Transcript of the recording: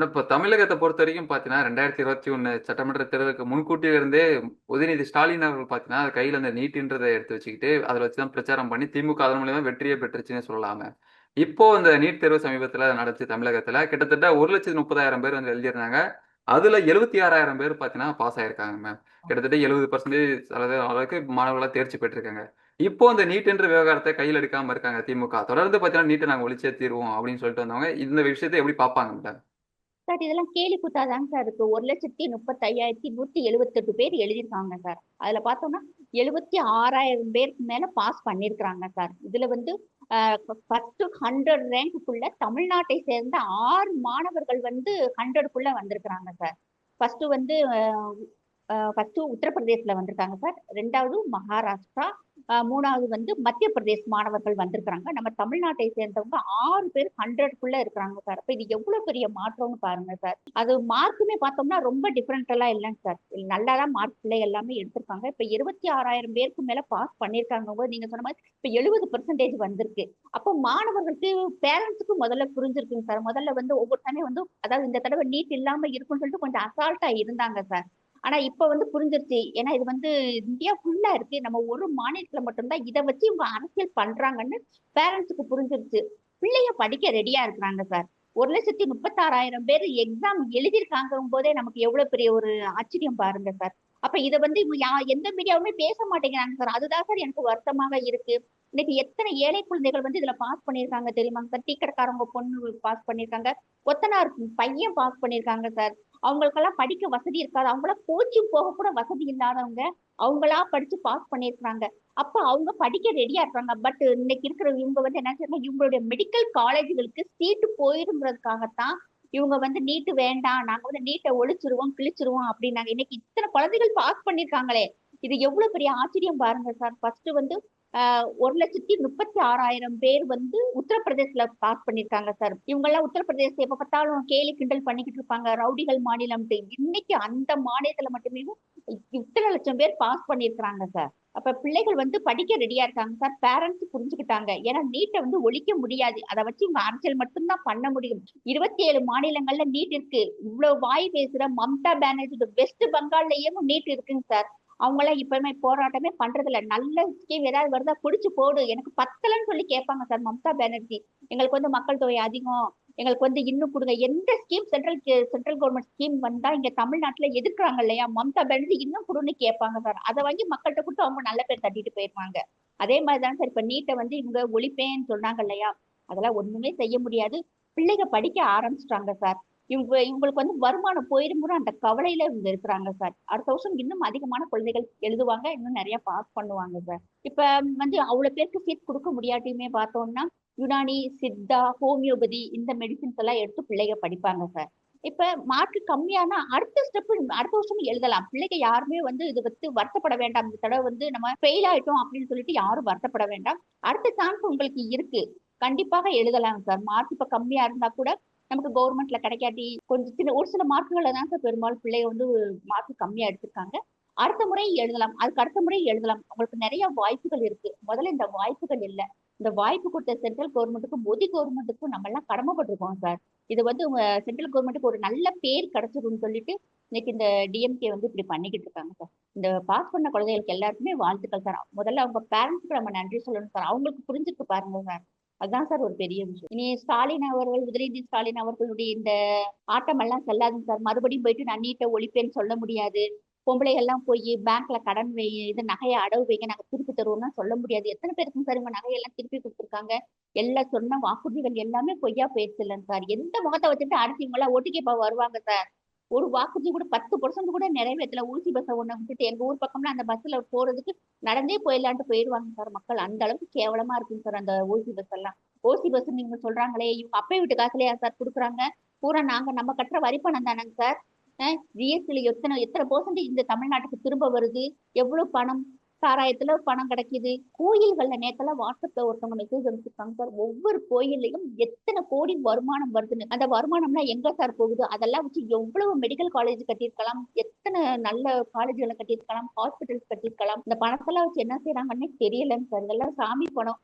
Madam இப்போ தமிழகத்தை பொறுத்த வரைக்கும் பார்த்தீங்கன்னா ரெண்டாயிரத்தி இருபத்தி ஒன்று சட்டமன்ற தேர்தலுக்கு முன்கூட்டியில இருந்தே உதயநிதி ஸ்டாலின் அவர்கள் பார்த்தீங்கன்னா கையில் அந்த நீட்டுன்றதை எடுத்து வச்சுக்கிட்டு அதில் வச்சு தான் பிரச்சாரம் பண்ணி திமுக அதன் மூலியமா வெற்றியை பெற்றுச்சுன்னு சொல்லலாங்க இப்போ இந்த நீட் தேர்வு சமீபத்தில் நடந்துச்சு தமிழகத்தில். கிட்டத்தட்ட ஒரு லட்சத்தி முப்பதாயிரம் பேர் வந்து எழுதியிருந்தாங்க. அதுல எழுபத்தி ஆறாயிரம் பேர் பார்த்தீங்கன்னா பாஸ் ஆயிருக்காங்க மேம் கிட்டத்தட்ட எழுபது பர்சன்டேஜ் அளவுக்கு மாணவர்களாக தேர்ச்சி பெற்றிருக்காங்க. இப்போ அந்த நீட்டுன்ற விவகாரத்தை கையில் எடுக்காம இருக்காங்க திமுக. தொடர்ந்து பார்த்தீங்கன்னா நீட்டை நாங்கள் ஒழிச்சே தீர்வோம் அப்படின்னு சொல்லிட்டு வந்தவங்க இந்த விஷயத்தை எப்படி பார்ப்பாங்க மேடம் சார் இதெல்லாம் கேலி குத்தாதாங்க சார் இருக்கு. ஒரு லட்சத்தி முப்பத்தி ஐயாயிரத்தி நூத்தி எழுபத்தெட்டு பேர் எழுதியிருக்காங்க சார். அதுல பார்த்தோம்னா எழுபத்தி ஆறாயிரம் பேருக்கு மேல பாஸ் பண்ணியிருக்கிறாங்க சார். இதுல வந்து ஃபர்ஸ்ட் ஹண்ட்ரட் ரேங்க்குள்ள தமிழ்நாட்டை சேர்ந்த ஆறு மாணவர்கள் வந்து ஹண்ட்ரடுக்குள்ள வந்திருக்கிறாங்க சார். ஃபர்ஸ்ட் வந்து ஃபர்ஸ்ட் உத்தரப்பிரதேசில் வந்திருக்காங்க சார். ரெண்டாவது மகாராஷ்டிரா மூணாவது வந்து மத்திய பிரதேஷ் மாணவர்கள் வந்திருக்கிறாங்க. நம்ம தமிழ்நாட்டை சேர்ந்தவங்க ஆறு பேர் ஹண்ட்ரட்குள்ள இருக்கிறாங்க சார் அப்ப இது எவ்வளவு பெரிய மாற்றம்னு பாருங்க சார் அது மார்க்குமே பார்த்தோம்னா ரொம்ப டிஃப்ரெண்ட் எல்லாம் இல்லைங்க சார் நல்லா தான் மார்க் பிள்ளை எல்லாமே எடுத்திருக்காங்க. இப்ப இருபத்தி ஆறாயிரம் பேருக்கு மேல பாஸ் பண்ணியிருக்காங்க நீங்க சொன்ன மாதிரி இப்ப எழுபது பெர்சன்டேஜ் வந்திருக்கு. அப்போ மாணவர்களுக்கு பேரண்ட்ஸுக்கு முதல்ல புரிஞ்சிருக்குங்க சார் முதல்ல வந்து ஒவ்வொருத்தனே வந்து அதாவது இந்த தடவை நீட் இல்லாம இருக்குன்னு சொல்லிட்டு கொஞ்சம் அசால்ட்டா இருந்தாங்க சார் ஆனா இப்ப வந்து புரிஞ்சிருச்சு. ஏன்னா இது வந்து இந்தியா ஃபுல்லா இருக்கு. நம்ம ஒரு மாநிலத்துல மட்டும்தான் இதை வச்சு இவங்க அரசியல் பண்றாங்கன்னு பேரண்ட்ஸுக்கு புரிஞ்சிருச்சு. பிள்ளைய படிக்க ரெடியா இருக்கிறாங்க சார் ஒரு லட்சத்தி முப்பத்தாறாயிரம் பேர் எக்ஸாம் எழுதியிருக்காங்க போதே நமக்கு எவ்வளவு பெரிய ஒரு ஆச்சரியம் பாருங்க சார் அப்ப இதை வந்து இவங்க எந்த மீடியாவுமே பேச மாட்டேங்கிறாங்க சார் அதுதான் சார் எனக்கு வருத்தமாக இருக்கு. இன்னைக்கு எத்தனை ஏழை குழந்தைகள் வந்து இதுல பாஸ் பண்ணிருக்காங்க தெரியுமாங்க சார் டீ பொண்ணு பாஸ் பண்ணிருக்காங்க கொத்தனார் பையன் பாஸ் பண்ணிருக்காங்க சார் அவங்களுக்கெல்லாம் படிக்க வசதி இருக்காது. அவங்கள கோச்சிங் போக கூட வசதி இல்லாதவங்க அவங்களா படிச்சு பாஸ் பண்ணிருக்காங்க அப்ப அவங்க படிக்க ரெடியா இருக்காங்க. பட் இன்னைக்கு இருக்கிற இவங்க வந்து என்ன செய்யறாங்க இவங்களுடைய மெடிக்கல் காலேஜுகளுக்கு சீட்டு போயிருங்கிறதுக்காகத்தான் இவங்க வந்து நீட்டு வேண்டாம் நாங்க வந்து நீட்டை ஒழிச்சிருவோம் கிழிச்சிருவோம் அப்படின்னாங்க. இன்னைக்கு இத்தனை குழந்தைகள் பாஸ் பண்ணிருக்காங்களே இது எவ்வளவு பெரிய ஆச்சரியம் பாருங்க சார் ஃபர்ஸ்ட் வந்து ஒரு லட்சத்தி முப்பத்தி ஆறாயிரம் பேர் வந்து உத்தரப்பிரதேசல பாஸ் பண்ணிருக்காங்க சார் இவங்க எல்லாம் உத்தரப்பிரதேச எப்ப பார்த்தாலும் கேலி கிண்டல் பண்ணிக்கிட்டு இருப்பாங்க. ரவுடிகள் மாநிலம் இன்னைக்கு அந்த மாநிலத்துல மட்டுமே இத்தனை லட்சம் பேர் பாஸ் பண்ணிருக்கிறாங்க சார் அப்ப பிள்ளைகள் வந்து படிக்க ரெடியா இருக்காங்க சார் பேரண்ட்ஸ் புரிஞ்சுக்கிட்டாங்க. ஏன்னா நீட்டை வந்து ஒழிக்க முடியாது. அதை வச்சு இவங்க அரசியல் மட்டும்தான் பண்ண முடியும். இருபத்தி ஏழு மாநிலங்கள்ல நீட் இருக்கு. இவ்வளவு வாய் பேசுற மம்தா பானர்ஜி வெஸ்ட் பங்கால்லயும் நீட் இருக்குங்க சார் அவங்களாம் இப்பவுமே போராட்டமே பண்றதில்ல. நல்ல ஸ்கீம் ஏதாவது வருதா பிடிச்சி போடு. எனக்கு பத்தலன்னு சொல்லி கேட்பாங்க சார் மம்தா பானர்ஜி. எங்களுக்கு வந்து மக்கள் தொகை அதிகம். எங்களுக்கு வந்து இன்னும் கொடுங்க. எந்த scheme central central government scheme வந்தா இங்க தமிழ்நாட்டுல எதிர்க்கிறாங்க இல்லையா? மம்தா பானர்ஜி இன்னும் கொடுன்னு கேட்பாங்க சார். அதை வாங்கி மக்கள்கிட்ட கொடுத்து அவங்க நல்ல பேர் தட்டிட்டு போயிருவாங்க. அதே மாதிரிதான் சார் இப்ப நீட்டை வந்து இவங்க ஒழிப்பேன்னு சொன்னாங்க இல்லையா? அதெல்லாம் ஒண்ணுமே செய்ய முடியாது. பிள்ளைங்க படிக்க ஆரம்பிச்சிட்டாங்க சார். இவங்க இவங்களுக்கு வந்து வருமானம் போயிருமுறை அந்த கவலையில இவங்க இருக்கிறாங்க சார். அடுத்த வருஷம் இன்னும் அதிகமான குழந்தைகள் எழுதுவாங்க இன்னும் நிறைய பாஸ் பண்ணுவாங்க சார். இப்ப வந்து அவ்வளவு பேருக்கு சீட் கொடுக்க முடியாட்டியுமே பார்த்தோம்னா யுனானி சித்தா ஹோமியோபதி இந்த மெடிசின்ஸ் எல்லாம் எடுத்து பிள்ளைங்க படிப்பாங்க சார். இப்ப மார்க் கம்மியானா அடுத்த ஸ்டெப் அடுத்த வருஷம் எழுதலாம். பிள்ளைங்க யாருமே வந்து இது வந்து வருத்தப்பட வேண்டாம். இந்த தடவை வந்து நம்ம ஃபெயில் ஆயிட்டோம் அப்படின்னு சொல்லிட்டு யாரும் வருத்தப்பட வேண்டாம். அடுத்த சான்ஸ் உங்களுக்கு இருக்கு. கண்டிப்பாக எழுதலாம் சார். மார்க் இப்ப கம்மியா இருந்தா கூட நமக்கு கவர்மெண்ட்ல கிடைக்காட்டி கொஞ்சம் சின்ன ஒரு சில மார்க்குகளை தான் சார் பெரும்பாலும் பிள்ளைய வந்து மார்க் கம்மியா எடுத்திருக்காங்க. அடுத்த முறை எழுதலாம். அதுக்கு அடுத்த முறை எழுதலாம். உங்களுக்கு நிறைய வாய்ப்புகள் இருக்கு. முதல்ல இந்த வாய்ப்புகள் இல்லை. இந்த வாய்ப்பு கொடுத்த சென்ட்ரல் கவர்மெண்ட்டுக்கும் மோடி கவர்மெண்ட்டுக்கும் நம்ம எல்லாம் கடமைப்பட்டிருக்கோம் சார். இது வந்து சென்ட்ரல் கவர்மெண்ட்டுக்கு ஒரு நல்ல பேர் கிடைச்சிரும்னு சொல்லிட்டு இன்னைக்கு இந்த டிஎம்கே வந்து இப்படி பண்ணிக்கிட்டு இருக்காங்க சார். இந்த பாஸ் பண்ண குழந்தைகளுக்கு எல்லாருக்குமே வாழ்த்துக்கள் சார். முதல்ல அவங்க பேரண்ட்ஸ்க்கு நம்ம நன்றி சொல்லணும் சார். அவங்களுக்கு புரிஞ்சுட்டு பாருங்க சார். அதுதான் சார் ஒரு பெரிய விஷயம். இனி ஸ்டாலின் அவர்கள் உதயநிதி ஸ்டாலின் அவர்களுடைய இந்த ஆட்டம் எல்லாம் செல்லாதுங்க சார். மறுபடியும் போயிட்டு நான் நீட்டை ஒழிப்பேன்னு சொல்ல முடியாது. பொம்பளை எல்லாம் போய் பேங்க்ல கடன் வை இது நகையை அடவு வைங்க நாங்க திருப்பி தருவோம்னா சொல்ல முடியாது. எத்தனை பேருக்கும் சார் இவங்க நகையெல்லாம் திருப்பி கொடுத்துருக்காங்க? எல்லாம் சொன்ன வாக்குறுதிகள் எல்லாமே பொய்யா போயிடுச்சு இல்லைங்க சார். எந்த முகத்தை வச்சுட்டு அடுத்து இவங்க எல்லாம் ஓட்டுக்கேப்பா வருவாங்க சார்? ஒரு வாக்குறுதி கூட பத்து பர்சன்ட் கூட நிறைவேற்றல. ஊசி பஸ்ஸை ஒண்ணு விட்டுட்டு எங்க ஊர் பக்கம்லாம் அந்த பஸ்ல போறதுக்கு நடந்தே போயிடலான்ட்டு போயிடுவாங்க சார் மக்கள். அந்த அளவுக்கு கேவலமா இருக்குங்க சார் அந்த ஊசி பஸ் எல்லாம். ஓசி பஸ் நீங்க சொல்றாங்களே இவங்க அப்பை வீட்டு காசுலயா சார் கொடுக்குறாங்க? பூரா நாங்க நம்ம கட்டுற வரி பணம் தானங்க சார்? ஜிஎஸ்டியில எத்தனை எத்தனை பர்சன்ட் இந்த தமிழ்நாட்டுக்கு திரும்ப வருது? எவ்வளவு பணம்? சாராயத்துல பணம் கிடைக்குது. கோயில்கள்ல நேத்தெல்லாம் வாட்ஸ்அப்ல ஒருத்தவங்க மெசேஜ் அனுப்பிச்சிருக்காங்க சார் ஒவ்வொரு கோயில்லையும் எத்தனை கோடி வருமானம் வருதுன்னு. அந்த வருமானம்லாம் எங்க சார் போகுது? அதெல்லாம் வச்சு எவ்வளவு மெடிக்கல் காலேஜ் கட்டியிருக்கலாம்? எத்தனை நல்ல காலேஜ்களை கட்டியிருக்கலாம்? ஹாஸ்பிட்டல்ஸ் கட்டியிருக்கலாம்? இந்த பணத்தெல்லாம் வச்சு என்ன செய்யறாங்கன்னே தெரியலன்னு சார். இதெல்லாம் சாமி பணம்.